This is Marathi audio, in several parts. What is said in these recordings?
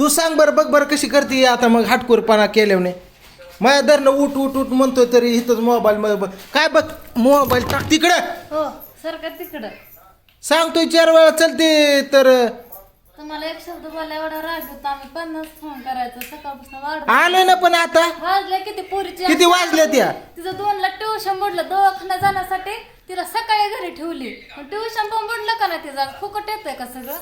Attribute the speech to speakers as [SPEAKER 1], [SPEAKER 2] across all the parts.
[SPEAKER 1] तू सांग बरं बघ बरं कशी करते आता मग हाटकोरपणा केल्याने. माझ्या धरणं उठ उठ उठ म्हणतोय तरी इथंच मोबाईल मध्ये बघ. काय बघ मोबाईल टाक तिकडं.
[SPEAKER 2] हो सरकार तिकडं?
[SPEAKER 1] सांगतोय चार वेळा चलते तर.
[SPEAKER 2] तुम्हाला एक शब्द बोला एवढा राग येतो आम्ही पन्नास फोन करायचं सकाळपासून वाढ
[SPEAKER 1] आलोय ना पण आता.
[SPEAKER 2] किती पोरीची?
[SPEAKER 1] किती वाजल्या त्या?
[SPEAKER 2] तिचं दोन लाख ट्युशन बुडलं दवाखान्यात जाण्यासाठी तिला सकाळी घरी ठेवली. ट्युशन पण बुडलं का ना तिचा? फुकट येतंय का सगळं?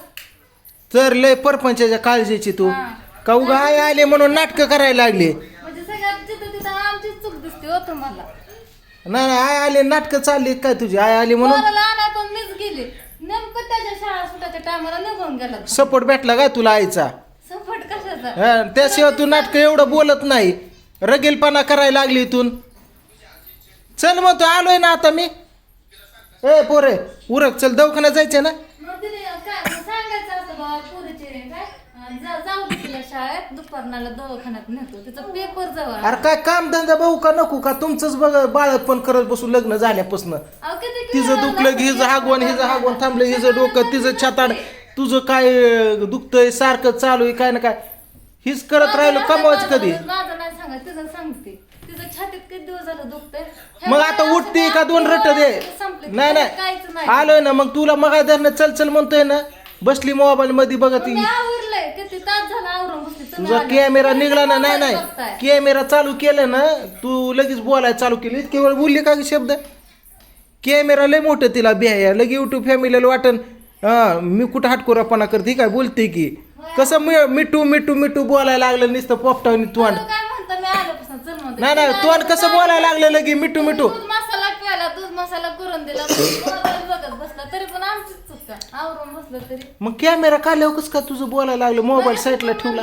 [SPEAKER 1] तर लय परपंचाच्या काळजीची तू.
[SPEAKER 2] हा.
[SPEAKER 1] का उगा आय आले म्हणून नाटकं करायला लागली?
[SPEAKER 2] म्हणजे सगळ्यात जिथं तिथं आमची चूक दिसते हो तुम्हाला.
[SPEAKER 1] नाही नाही आय आले नाटकं चालली काय तुझी? आय आली म्हणून?
[SPEAKER 2] पोराला आणाय पण मीच गेली. नेमकं त्याच्या शाळा सुटाच्या टायमाला निघून गेला
[SPEAKER 1] सपोर्ट भेटला काय तुला आईचा?
[SPEAKER 2] सपोर्ट कशाचा?
[SPEAKER 1] हा, त्याशिवाय तू नाटकं एवढं बोलत नाही. रगेलपणा करायला लागली इथून. चल मग तू आलोय ना आता मी. ए पोरे उरक चल दवाखान्यात जायचं ना?
[SPEAKER 2] मग तिने काय मग सांगायचं असं बाबा पोरीचे काय? अं, जा- जाऊ दे तिला शाळेत. दुपारनाला दवाखान्यात नेतो. तिचं पेपर जवळ
[SPEAKER 1] अरे काय काम धंदा बघू का नको का? तुमचंच बघ बाळत पण करत बसू लग्न झाल्यापासून.
[SPEAKER 2] अहो, किती
[SPEAKER 1] तिचं दुखलं की हिचं हागवण हिचं हागवण थांबलं हिचं डोकं तिचं छाताड तुझं काय अं, दुखतंय सारखं चालू आहे काय ना काय? हीच करत राहिलो कमवायचं कधी?
[SPEAKER 2] माझं नाही सांगत तिचं सांगते. तिचं छातीत किती दिवस झालं दुखतंय?
[SPEAKER 1] मग आता उठते का दोन रट दे?
[SPEAKER 2] संपले?
[SPEAKER 1] नाही
[SPEAKER 2] काहीच
[SPEAKER 1] नाही.
[SPEAKER 2] नाही
[SPEAKER 1] आलोय ना मग तुला मग धरणं चल चल म्हणतोय ना? बसली मोबाईल मध्ये बघत
[SPEAKER 2] मी आवरलंय किती तास झाला आवरून बसली तुम्ही
[SPEAKER 1] तुझा. कॅमेरा निघला ना नाही नाही.
[SPEAKER 2] बघताय.
[SPEAKER 1] कॅमेरा चालू केलं ना तू लगेच बोलायला चालू केली. इतके वेळ बोलली का ग शब्द? कॅमेरा लय मोठं तिला बिहाय लगे युट्यूब फॅमिलीला वाटन हा मी कुठं हाटकोरापणा करते काय बोलते की? कसं मी मिठू मिठू मिठू बोलायला लागलं नुसतं पोपटावनी तोंड.
[SPEAKER 2] तुम्ही काय म्हणता मी आल्यापासून चल म्हणते.
[SPEAKER 1] नाही नाही तोंड कसं बोलायला लागलं लगे मिठू मिठू.
[SPEAKER 2] दूध मसाला प्याला दूध मसाला करून दिला मोबाईल बघत बसला तरी पण का आवरून बसलं तरी.
[SPEAKER 1] मग कॅमेरा काढल्यावर कसं का तुझं बोलायला लागलं? मोबाईल साईडला ठेवला.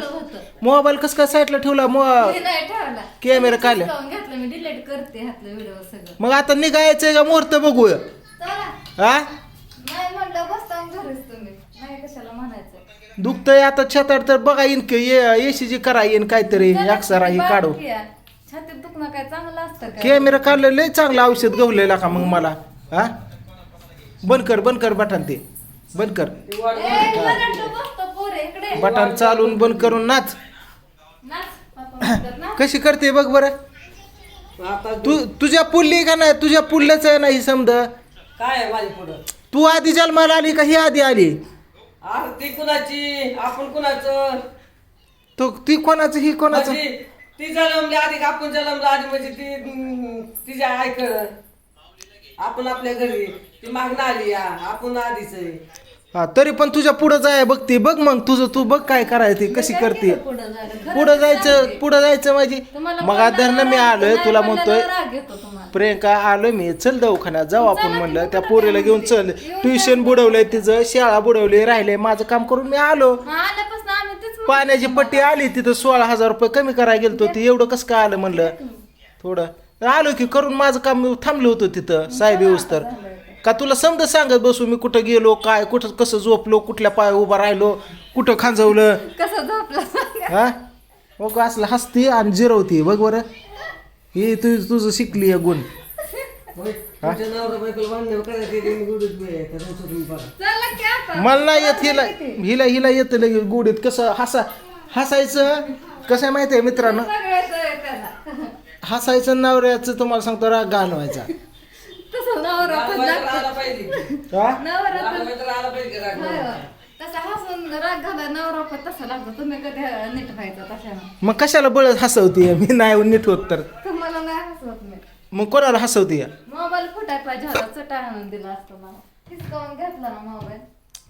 [SPEAKER 1] मोबाईल कसं काय साईडला ठेवला? मो
[SPEAKER 2] मी नाही ठेवला.
[SPEAKER 1] कॅमेरा
[SPEAKER 2] घेतलं. मी डिलीट करते हातलं व्हिडिओ सगळं.
[SPEAKER 1] मग आता निघायचंय का मुहूर्त बघूया?
[SPEAKER 2] चला.
[SPEAKER 1] हा
[SPEAKER 2] नाही म्हणलं बसता घरीच तुम्ही. नाही कशाला म्हणायचं?
[SPEAKER 1] दुखतंय आता छाताड तर बघा येईन की एसीजी करा येईन काहीतरी अक्षरा ही काढू
[SPEAKER 2] बारकी आहे. छातीत दुखणं काय चांगलं असतं का?
[SPEAKER 1] कॅमेरा काढलं लय चांगलं औषध गवलेला का मग मला. हा बंद कर बंद कर बटन ते. बंद कर. बटन चालून बंद करून नाच.
[SPEAKER 2] नाच पापा म्हणतात ना
[SPEAKER 1] कशी करते बघ बरं. तू तुझ्या पुल्ली का नाही? तुझ्या पुल्ल्याच आहे ना ही समज
[SPEAKER 3] काय पुढं?
[SPEAKER 1] तू आधी जन्माला आली का ही आधी आली?
[SPEAKER 3] ती कुणाची? आपण कुणाचं?
[SPEAKER 1] तो ती कोणाचं ही कोणाचं?
[SPEAKER 3] म्हणजे ती जन्मली आधी का आपण जन्मला आधी? म्हणजे ती तिच्या ऐकलं आपण आपल्या घरी ती मागणं आली या. आपण आधीच आहे.
[SPEAKER 1] हा तरी पण तुझ्या पुढं जाय बघते बघ मग तुझं तू बघ काय करायचं कशी करते.
[SPEAKER 2] पुढं
[SPEAKER 1] जायचं पुढं जायचं माझी. मग धरणं मी आलोय तुला म्हणतोय प्रियंका आलोय मी चल दवाखान्यात जाऊ आपण म्हणलं. त्या पोरीला घेऊन? चल. ट्युशन बुडवलंय तिचं शाळा बुडवली राहिले माझं काम करून मी आलो. पाण्याची पट्टी आली तिथं सोळा हजार रुपये कमी करायला गेलतो ती एवढं कसं काय आलं म्हणलं? थोडं. आलो की करून माझं काम थांबलो होतो तिथं साहेब येऊस तर. का तुला समज सांगत बसू मी कुठं गेलो काय कुठं कसं झोपलो कुठल्या पाय उभा राहिलो कुठं खांजवलं?
[SPEAKER 2] कसं झोपला.
[SPEAKER 1] हा? मग असलं हसती आणि जिरवती बघ बरं. ही तू तुझं शिकली आहे गुण. मला नाही येत हिला हिला हिला येतं लगे गुडीत कसं हसा हसायचं? कसं आहे माहिती आहे मित्रांनो. हसायचं नवऱ्याचं तुम्हाला सांगतो राग घालवायचा.
[SPEAKER 2] नवरा पण
[SPEAKER 3] राग
[SPEAKER 2] लागतो.
[SPEAKER 3] आला पाहिजे.
[SPEAKER 1] हा?
[SPEAKER 2] नवरा
[SPEAKER 3] राग
[SPEAKER 2] पण-
[SPEAKER 3] तर आला पाहिजे राग
[SPEAKER 2] होय, होय. तसा हसून राग घाला नवरा पण तसा लागतो. तुम्ही कधी नीट व्हायचं तशानं?
[SPEAKER 1] मग कशाला बळत हसवते? मी नाही नीट होत तर.
[SPEAKER 2] तुम्हाला नाही हसवत मी.
[SPEAKER 1] मग कोणाला हसवते?
[SPEAKER 2] मोबाईल फुटाय पाहिजे होता चटा आणून दिला असतो मला. हिसकावून घेतला ना मोबाईल.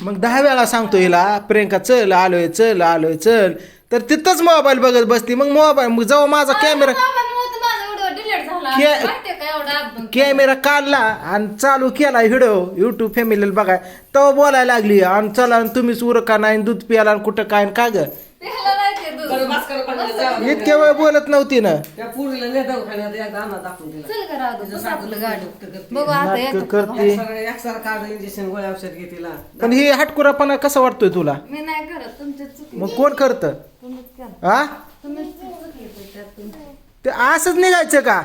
[SPEAKER 1] मग दहा वेळा सांगतो हिला प्रियंका चल आलोय चल आलोय चल. तर तिथंच मोबाईल बघत बसती. मग मोबाईल मग जेव्हा माझा कॅमेरा
[SPEAKER 2] मोबाईल माझा व्हिडिओ डिलीट झाला.
[SPEAKER 1] के-
[SPEAKER 2] माहितीये का एवढा
[SPEAKER 1] कॅमेरा काढला आणि चालू केला व्हिडिओ युट्यूब फॅमिलीला बघाय तेव्हा बोलायला लागली आणि चला आणि तुम्हीच उरका नाही दूध प्याला आणि कुठं काय आणि का ग?
[SPEAKER 2] त्याला नाही ते दूध.
[SPEAKER 3] बरं बस कर पाहिजे जा.
[SPEAKER 1] इतक्या वेळ बोलत नव्हती ना.
[SPEAKER 3] त्या पुरीला नेता खाण्यात एकदा आणा दाखवून दिला.
[SPEAKER 2] चल करा अगं, बस आपलं गाडी.
[SPEAKER 3] करते.
[SPEAKER 2] बघू आता
[SPEAKER 1] नाटकं
[SPEAKER 2] येतं
[SPEAKER 1] करते.
[SPEAKER 3] एकसारखं इंजेक्शन गोळ्या औषध घे तिला.
[SPEAKER 1] पण हे हटकुरापणा कसा वाटतोय तुला?
[SPEAKER 2] मी नाही करत. तुमची चुकी
[SPEAKER 1] मग कोण करतं?
[SPEAKER 2] तुम्हीच करा.
[SPEAKER 1] हा
[SPEAKER 2] तुम्हीच चुकी येते त्यात तुमची.
[SPEAKER 1] ते असंच निघायचं का?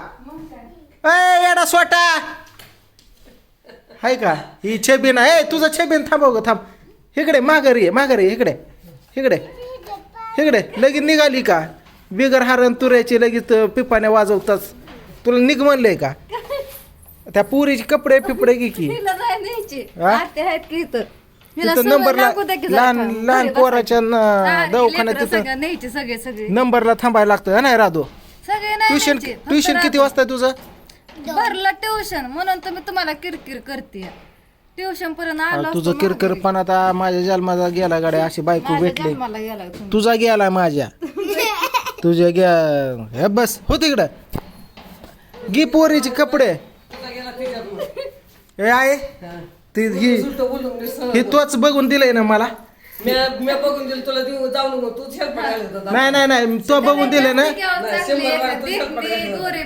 [SPEAKER 1] ए येडा स्वटा हाय का? ही छबीन आहे. तुझं छबीन थांबव ग थांब. इकडे माघारी आहे माघारी आहे, इकडे इकडे इकडे. लगेच निघाली का? बिगर हारण तुऱ्याची लगेच पिपाने वाजवताच. तुला निघ म्हणलंय का? त्या पुरीचे कपडे पिपडे घे की. हा? तिथं
[SPEAKER 2] सवय
[SPEAKER 1] नंबरला लहान. लहान पोराच्या न- दवाखान्यात तिथं
[SPEAKER 2] सगळं न्यायची सगळे सगळे.
[SPEAKER 1] नंबरला थांबायला लागतं हा नाही राधो?
[SPEAKER 2] सगळे नाही
[SPEAKER 1] ट्युशन
[SPEAKER 2] न्यायची. फक्त
[SPEAKER 1] ट्युशन किती. वाजता तुझं?
[SPEAKER 2] भरलं ट्युशन म्हणून तर मी तुम्हाला किरकिर करते ट्युशन पर्यंत आलो
[SPEAKER 1] तुझं किरकिर पण आता माझ्या जन्माचा गेला गाड्या अशी बायको भेटली.
[SPEAKER 2] मला गेला तुम्ही.
[SPEAKER 1] तुझा गेला माझ्या. तुझ्या गे हे बस हो तिकडं. गी पोरीचे कपडे. हे आहे ती ही ही तोच बघून दिलंय ना मला.
[SPEAKER 3] मी मी बघून दिलं तुला देऊ जाऊ नको तू शेल्प पडायला
[SPEAKER 1] नाही नाही नाही तो बघून दिलं ना.
[SPEAKER 3] शंभर तू शंभर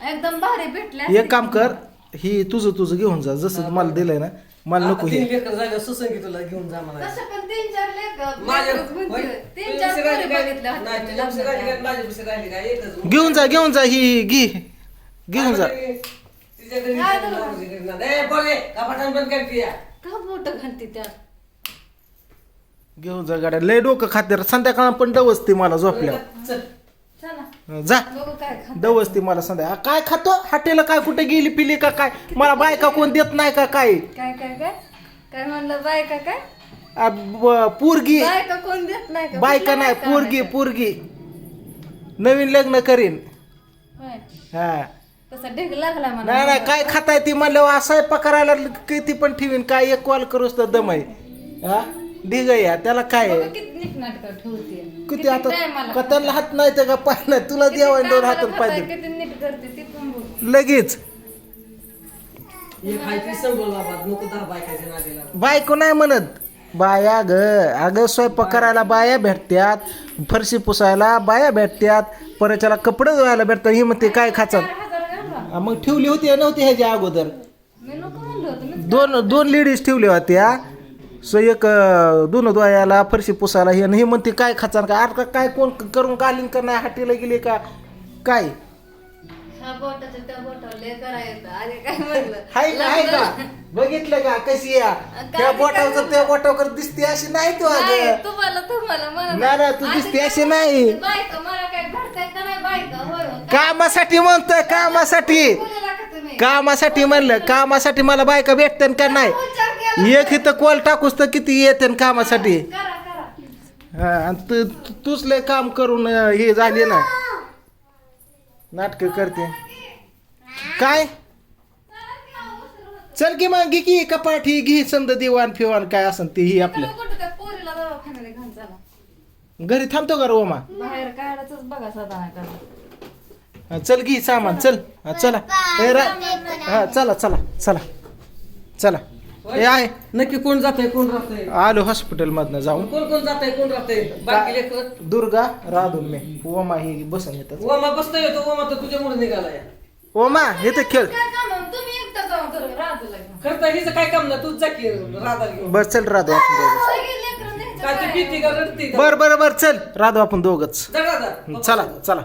[SPEAKER 2] एकदम भारी भेटले
[SPEAKER 1] एक काम कर ही तुझं तुझं घेऊन जा जसं मला दिलंय ना मला नको हे
[SPEAKER 3] झालं सुसंगी तुला घेऊन जा मला
[SPEAKER 2] तसं पण तीन चार
[SPEAKER 3] माझ्या होय.
[SPEAKER 2] तीन चार पोरी? बघितल्या होत्या लग्नाला.
[SPEAKER 3] राहिली काय? एकच.
[SPEAKER 1] घेऊन जा घेऊन जा ही घे घेऊन जा
[SPEAKER 3] तिच्या घरी
[SPEAKER 2] काय
[SPEAKER 3] जाऊन
[SPEAKER 2] झालं?
[SPEAKER 3] लावून घे ना. ए, बघ, कपाटानं बंद कर ती या.
[SPEAKER 2] का बोट घालते त्यात
[SPEAKER 1] घेऊन जा गाड्या लय डोकं खाते संध्याकाळ पण डवसते मला झोपल्या
[SPEAKER 3] चल.
[SPEAKER 1] जा.
[SPEAKER 2] खा
[SPEAKER 1] डवसते मला संध्या. काय खातो? हाटेला काय कुठे गेली पिली का काय? मला बायका कोण देत नाही का काय?
[SPEAKER 2] काय काय काय? काय म्हणलं बायका काय?
[SPEAKER 1] आ, ब- पोरगी.
[SPEAKER 2] बायका कोण देत नाही का?
[SPEAKER 1] बायका नाही पोरगी? पोरगी. नवीन लग्न करीन.
[SPEAKER 2] होय.
[SPEAKER 1] हा.
[SPEAKER 2] तसा ढेग लागला मला.
[SPEAKER 1] नाही नाही काय खाताय ती म्हणल्यावर असं पकडायला किती पण ठेवीन काय एक कॉल करूस तर दम आहे. हा? ढिग या त्याला काय आहे?
[SPEAKER 2] किती
[SPEAKER 1] आता
[SPEAKER 2] टायमाला
[SPEAKER 1] का त्यांना हात नाही तर का पाय नाही तुला देवाय दोन
[SPEAKER 2] खाताय,
[SPEAKER 1] पाहिजे
[SPEAKER 2] ती
[SPEAKER 1] लगेच.
[SPEAKER 3] एक हाय ती संभळला बाद, नको दहा बायकाच्या नादीला.
[SPEAKER 1] बायको नाही म्हणत. बाया ग अगं स्वयंपाक करायला बाया भेटत्यात फरशी पुसायला बाया भेटत्यात परच्याला कपडे धुवायला भेटतात ही म्हणते काय आ, मग ठेवली होती नव्हती ह्याच्या अगोदर. दोन दोन लेडीज ठेवल्या होत्या. सो एक दोन धुवायला फरशी पुसायला हे ही म्हणते काय खाचान का? का काय कोण करून कालीन का नाही? हाटीला गेली का? काय?
[SPEAKER 2] ह्या
[SPEAKER 1] का? हाय का? बघितलं का? कशी या त्या बोटावर त्या बोटावर दिसते अशी नाही तू अगं
[SPEAKER 2] तुम्हाला
[SPEAKER 1] नाही, तू दिसते अशी नाही. कामासाठी म्हणतोय कामासाठी? कामासाठी म्हणलं कामासाठी मला बायका भेटते का नाही. एक इथं कॉल टाकूस तर किती येते कामासाठी? हा, आणि तू तू- तूच लय काम करून अं, हे झाले ना. नाटक करते. काय? चल की मग घे की कपाट ही घे समजा दिवाण फिवाण काय असन ते ही आपलं.
[SPEAKER 2] तुम्ही कुठं त्या पोरीला दवाखान्याला घेऊन चला.
[SPEAKER 1] घरी थांबतो का रोमा
[SPEAKER 2] बाहेर काढायचंच बघा साधा करा
[SPEAKER 1] हा, चल घे सामान चल. हा, चला. ए, रा- हा चला चला चला. चला. हे आहे
[SPEAKER 3] नक्की कोण जातंय कोण राहतंय?
[SPEAKER 1] आलो हॉस्पिटल मधनं जाऊन.
[SPEAKER 3] कोण कोण जातंय कोण राहतंय? बाकी लेकर?
[SPEAKER 1] दुर्गा राधून मी. ओमा ही बसून येतात.
[SPEAKER 3] ओमा बसतोय तो ओमा तर तुझ्यामुळे निघालाय.
[SPEAKER 1] ओमा हे तर खेळ.
[SPEAKER 2] काय काम आहे? तुम्ही एकटं जाऊन करू राजूला घेऊन.
[SPEAKER 3] खरं तर हिचं काय काम ना तूच जा की राधा घेऊन.
[SPEAKER 1] बस चल राधू आपण दोघं.
[SPEAKER 2] सगळी लेकरं न्यायचं
[SPEAKER 3] काय ती
[SPEAKER 2] काय?
[SPEAKER 3] भीती का रडती का?
[SPEAKER 1] बर बर बर चल. राधू आपण दोघच.
[SPEAKER 3] जा राधा.
[SPEAKER 1] चला चला.